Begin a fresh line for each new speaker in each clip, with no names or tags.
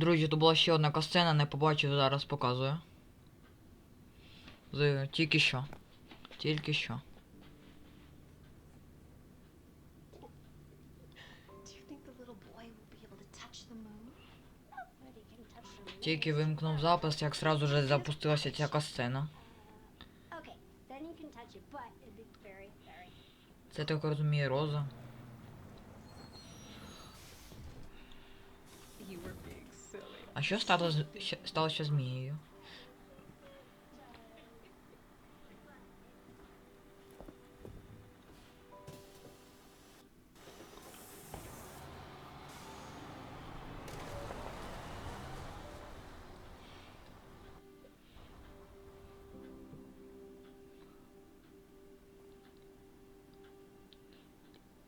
Друзі, то була ще одна касцена, не побачив, зараз показую. З... Тільки що. Тільки що. Тільки вимкнув запис, як сразу же запустилася ця касцена. Це так розуміє Роза. А що стало сталося з Мією?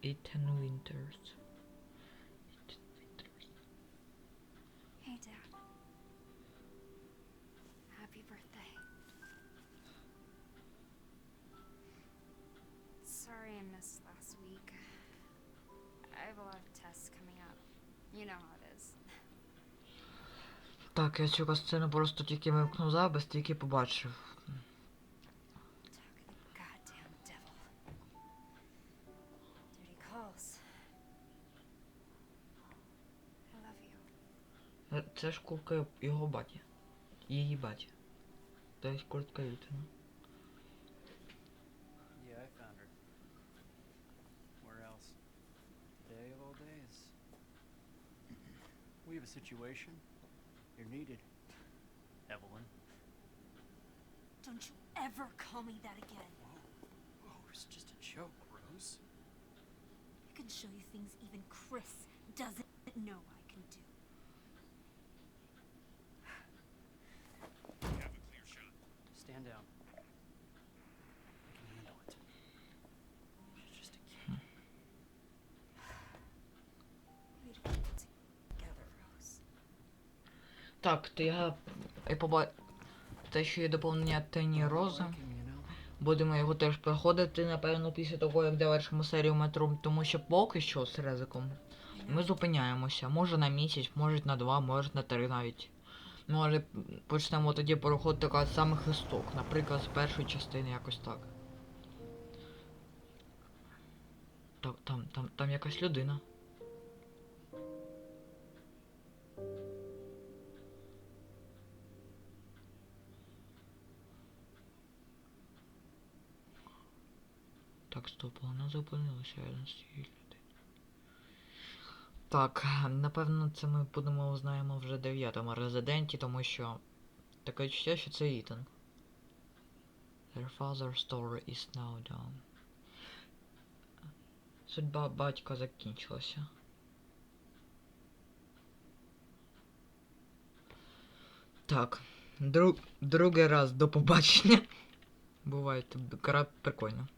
Ethan Winters.
You know how it is.
Так, я цю касцену просто тільки вимкнув запис, тільки побачив. Е, Це ж куртка його баті. Її баті. Тобто куртка Ітана.
We have a situation. You're needed. Evelyn.
Don't you ever call me that again.
Oh, it was just a joke, Rose.
I can show you things even Chris doesn't know I can do.
Так, то я, я поба... Те, що є доповнення Тені Роза. Будемо його теж проходити, напевно, після того, як завершимо серію метро, тому що поки що з Резиком ми зупиняємося. Може на місяць, може на два, може на три навіть. Але почнемо тоді переходити така з самих наприклад, з першої частини якось так. Там, там, там, там якась людина. Так, стоп, вона зупинилася рядом з цією людиною. Так, напевно, це ми будемо узнаємо вже дев'ятому резиденті, тому що таке відчуття, що це Ітан. Their father's story is now done. Судьба батька закінчилася. Так, друг, другий раз до побачення. Буває, кра прикольно.